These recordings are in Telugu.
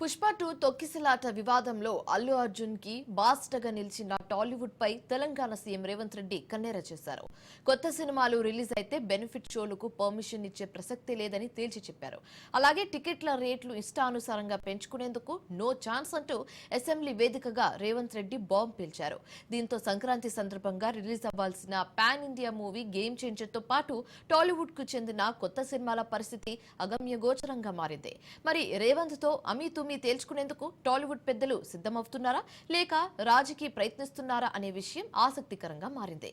పుష్ప టూ తొక్కిసలాట వివాదంలో అల్లు అర్జున్కి బాస్టగా నిలిచిన టాలీవుడ్ పై తెలంగాణ సీఎం రేవంత్ రెడ్డి కన్నెర చేశారు. కొత్త సినిమాలు రిలీజ్ అయితే బెనిఫిట్ షోలకు పర్మిషన్ ఇచ్చే ప్రసక్తే లేదని తేల్చి చెప్పారు. అలాగే టికెట్ల రేట్లు ఇష్టానుసారంగా పెంచుకునేందుకు నో ఛాన్స్ అంటూ అసెంబ్లీ వేదికగా రేవంత్ రెడ్డి బాంబ్ పేల్చారు. దీంతో సంక్రాంతి సందర్భంగా రిలీజ్ అవ్వాల్సిన పాన్ ఇండియా మూవీ గేమ్ చేంజర్తో పాటు టాలీవుడ్కు చెందిన కొత్త సినిమాల పరిస్థితి అగమ్యగోచరంగా మారింది. మరి రేవంత్తో అమీ తుమీ తేల్చుకునేందుకు టాలీవుడ్ పెద్దలు సిద్ధమవుతున్నారా? లేక రాజకీయ ప్రయత్నిస్తున్నారా అనే విషయం ఆసక్తికరంగా మారింది.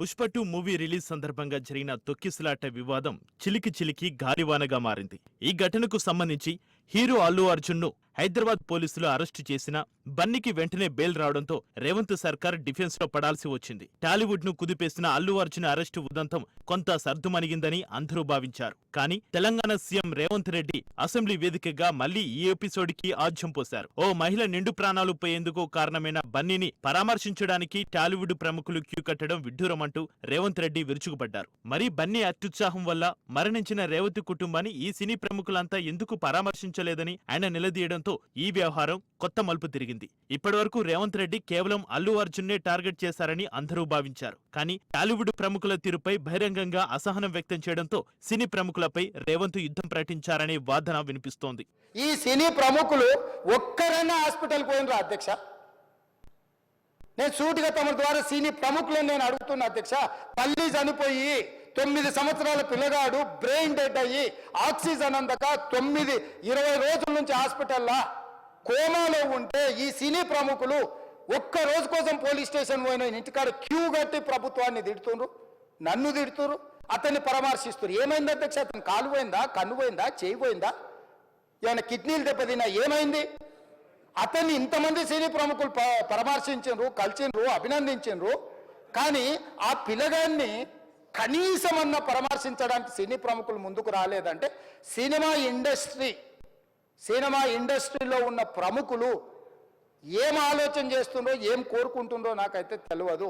పుష్ప టూ మూవీ రిలీజ్ సందర్భంగా జరిగిన తొక్కిసలాట వివాదం చిలికి చిలికి గాలివానగా మారింది. ఈ ఘటనకు సంబంధించి హీరో అల్లు అర్జున్ను హైదరాబాద్ పోలీసులు అరెస్టు చేసిన బన్నీకి వెంటనే బెయిల్ రావడంతో రేవంత్ సర్కార్ డిఫెన్స్లో పడాల్సి వచ్చింది. టాలీవుడ్ను కుదిపేసిన అల్లు అర్జున్ అరెస్టు ఉదంతం కొంత సర్దుమణిగిందని అందరూ భావించారు. కానీ తెలంగాణ సీఎం రేవంత్ రెడ్డి అసెంబ్లీ వేదికగా మళ్ళీ ఈ ఎపిసోడ్కి ఆజ్యం పోశారు. ఓ మహిళ నిండు ప్రాణాలు పోయేందుకు కారణమైన బన్నీని పరామర్శించడానికి టాలీవుడ్ ప్రముఖులు క్యూ కట్టడం విడ్డూరమంటూ రేవంత్ రెడ్డి విరుచుకుపడ్డారు. మరి బన్నీ అత్యుత్సాహం వల్ల మరణించిన రేవతి కుటుంబాన్ని ఈ సినీ ప్రముఖులంతా ఎందుకు పరామర్శించలేదని ఆయన నిలదీయడంతో రావడంతో ఈ వ్యవహారం కొత్త మలుపు తిరిగింది. ఇప్పటివరకు రేవంత్ రెడ్డి కేవలం అల్లు అర్జున్నే టార్గెట్ చేశారని అందరూ భావించారు. కానీ టాలీవుడ్ ప్రముఖుల తీరుపై బహిరంగంగా అసహనం వ్యక్తం చేయడంతో సినీ ప్రముఖులపై రేవంత్ యుద్ధం ప్రకటించారనే వాదన వినిపిస్తోంది. ఈ సినీ ప్రముఖులు ఒక్కరైనా హాస్పిటల్ పోయినరా అధ్యక్ష? నేను సూటిగా తమ ద్వారా సినీ ప్రముఖులను నేను అడుగుతున్నా అధ్యక్ష. తల్లి చనిపోయి తొమ్మిది సంవత్సరాల పిల్లగాడు బ్రెయిన్ డెడ్ అయ్యి ఆక్సిజన్ అందక తొమ్మిది ఇరవై రోజుల నుంచి హాస్పిటల్లా కోమాలో ఉంటే ఈ సినీ ప్రముఖులు ఒక్క రోజు కోసం పోలీస్ స్టేషన్ పోయిన ఇంటికాడ క్యూ కట్టి ప్రభుత్వాన్ని తిడుతుండ్రు నన్ను తిడుతురు అతన్ని పరామర్శిస్తున్నారు ఏమైంది అధ్యక్ష? అతను కాలు పోయిందా? కన్ను పోయిందా? చేయి పోయిందా? ఏమైనా కిడ్నీలు దెబ్బతిన్నా? ఏమైంది? అతన్ని ఇంతమంది సినీ ప్రముఖులు పరామర్శించు కలిసిండ్రు అభినందించిండ్రు. కానీ ఆ పిల్లగాన్ని కనీసమన్న పరామర్శించడానికి సినీ ప్రముఖులు ముందుకు రాలేదంటే సినిమా ఇండస్ట్రీ సినిమా ఇండస్ట్రీలో ఉన్న ప్రముఖులు ఏం ఆలోచన చేస్తుండ్రో ఏం కోరుకుంటుండ్రో నాకైతే తెలియదు.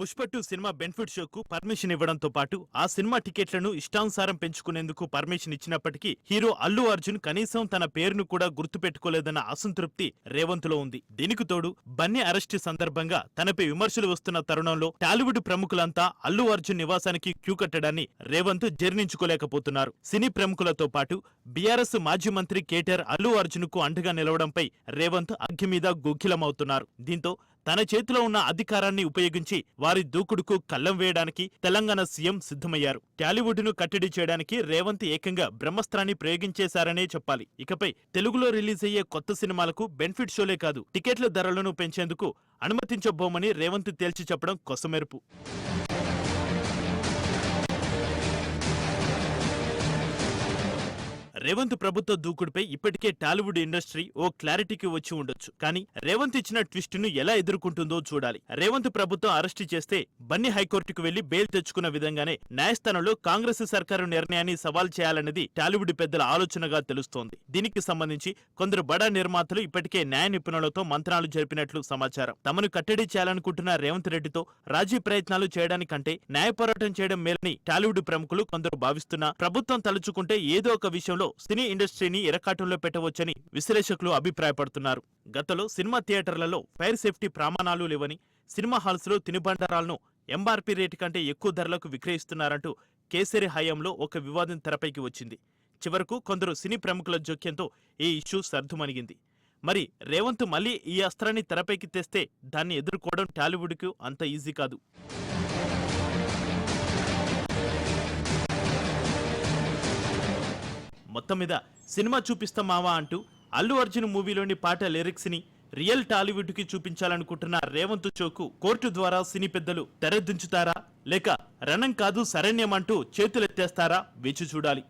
పుష్ప టూ సినిమా బెనిఫిట్ షోకు పర్మిషన్ ఇవ్వడంతో పాటు ఆ సినిమా టికెట్లను ఇష్టానుసారం పెంచుకునేందుకు పర్మిషన్ ఇచ్చినప్పటికీ హీరో అల్లు అర్జున్ కనీసం తన పేరును కూడా గుర్తుపెట్టుకోలేదన్న అసంతృప్తి రేవంత్లో ఉంది. దీనికి తోడు బన్నీ అరెస్టు సందర్భంగా తనపై విమర్శలు వస్తున్న తరుణంలో టాలీవుడ్ ప్రముఖులంతా అల్లు అర్జున్ నివాసానికి క్యూ కట్టడాన్ని రేవంత్ జీర్ణించుకోలేకపోతున్నారు. సినీ ప్రముఖులతో పాటు బీఆర్ఎస్ మాజీ మంత్రి కేటీఆర్ అల్లు అర్జున్కు అండగా నిలవడంపై రేవంత్ అగ్గిమీద గుగ్గిలమవుతున్నారు. దీంతో తన చేతిలో ఉన్న అధికారాన్ని ఉపయోగించి వారి దూకుడుకు కళ్ళం వేయడానికి తెలంగాణ సీఎం సిద్ధమయ్యారు. టాలీవుడ్ను కట్టడి చేయడానికి రేవంత్ ఏకంగా బ్రహ్మస్త్రాన్ని ప్రయోగించేశారనే చెప్పాలి. ఇకపై తెలుగులో రిలీజ్ అయ్యే కొత్త సినిమాలకు బెనిఫిట్ షోలే కాదు టికెట్ల ధరలను పెంచేందుకు అనుమతించబోమని రేవంత్ తేల్చి చెప్పడం కొసమెరుపు. రేవంత్ ప్రభుత్వ దూకుడుపై ఇప్పటికే టాలీవుడ్ ఇండస్ట్రీ ఓ క్లారిటీకి వచ్చి ఉండొచ్చు. కానీ రేవంత్ ఇచ్చిన ట్విస్ట్ను ఎలా ఎదుర్కొంటుందో చూడాలి. రేవంత్ ప్రభుత్వం అరెస్టు చేస్తే బన్నీ హైకోర్టుకు వెళ్ళి బెయిల్ తెచ్చుకున్న విధంగానే న్యాయస్థానంలో కాంగ్రెస్ సర్కారు నిర్ణయాన్ని సవాల్ చేయాలన్నది టాలీవుడ్ పెద్దల ఆలోచనగా తెలుస్తోంది. దీనికి సంబంధించి కొందరు బడా నిర్మాతలు ఇప్పటికే న్యాయ నిపుణులతో మంత్రాలు జరిపినట్లు సమాచారం. తమను కట్టడి చేయాలనుకుంటున్న రేవంత్ రెడ్డితో రాజీ ప్రయత్నాలు చేయడానికంటే న్యాయ పోరాటం చేయడం మేలని టాలీవుడ్ ప్రముఖులు కొందరు భావిస్తున్నా ప్రభుత్వం తలుచుకుంటే ఏదో ఒక విషయంలో సినీ ఇండస్ట్రీని ఇరకాటంలో పెట్టవచ్చని విశ్లేషకులు అభిప్రాయపడుతున్నారు. గతంలో సినిమా థియేటర్లలో ఫైర్ సేఫ్టీ ప్రమాణాలు లేవని సినిమా హాల్స్లో తినుబండారాలను ఎంఆర్పీ రేటు కంటే ఎక్కువ ధరలకు విక్రయిస్తున్నారంటూ కేసరి హయాంలో ఒక వివాదం తెరపైకి వచ్చింది. చివరకు కొందరు సినీ ప్రముఖుల జోక్యంతో ఈ ఇష్యూ సర్దుమణిగింది. మరి రేవంత్ మళ్ళీ ఈ అస్త్రాన్ని తెరపైకి తెస్తే దాన్ని ఎదుర్కోవడం టాలీవుడ్కు అంత ఈజీ కాదు. మొత్తం మీద సినిమా చూపిస్తాం మావా అంటూ అల్లు అర్జున్ మూవీలోని పాట లిరిక్స్ని రియల్ టాలీవుడ్కి చూపించాలనుకుంటున్న రేవంత్ చోకు కోర్టు ద్వారా సినీ పెద్దలు తెరదించుతారా? లేక రణం కాదు శరణ్యం అంటూ చేతులెత్తేస్తారా? వేచి చూడాలి.